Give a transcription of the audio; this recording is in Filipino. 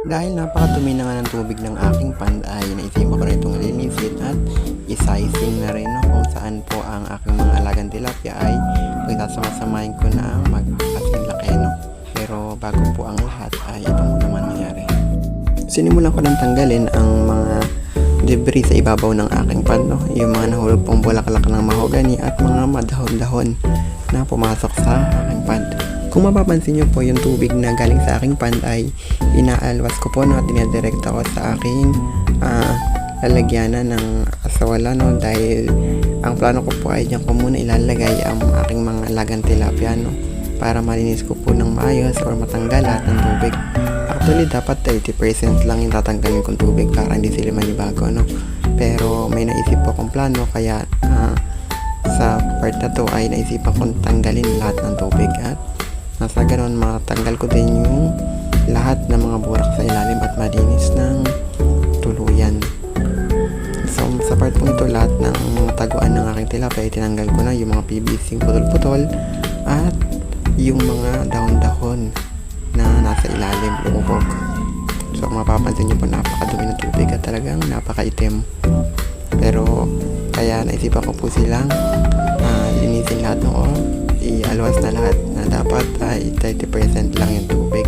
Dahil napakadumi na nga ng tubig ng aking pond ay naisipan ko na itong linisin at isizing na rin no, kung saan po ang aking mga alagang tilapia ay pagsasamasamahin ko na mag-asing laki no. Pero bago po ang lahat ay ito muna mangyayari. Sinimulan ko nang tanggalin ang mga debris sa ibabaw ng aking pond no. Yung mga nahulog pong bulaklak ng mahogani at mga madahon-dahon na pumasok sa aking pond. Kung mapapansin nyo po yung tubig na galing sa aking pond ay inaalwas ko po no at dinedirekta ko sa aking ah, lalagyanan ng asawala no dahil ang plano ko po ay dyan ko muna ilalagay ang aking mga lagang tilapia no para malinis ko po ng maayos or matanggal lahat ng tubig. Actually, dapat 30% lang yung tatanggalin kong tubig para hindi sila manibago, no? Pero may naisip po akong plano kaya ah, sa part na to ay naisipan kong tanggalin lahat ng tubig at nasa ganon matanggal ko din yung lahat ng mga burak sa ilalim at malinis ng tuluyan. So sa part po ito lahat ng mga taguan ng aking tilapia ay tinanggal ko na yung mga PVC putol-putol at yung mga dahon-dahon na nasa ilalim lumubog. So kung mapapansin nyo po napakadumi ng tubig at talagang napakaitim. Pero kaya naisipan ko po silang ah, linisin lahat noon. Ialwas na lahat na dapat ay 30% lang yung tubig.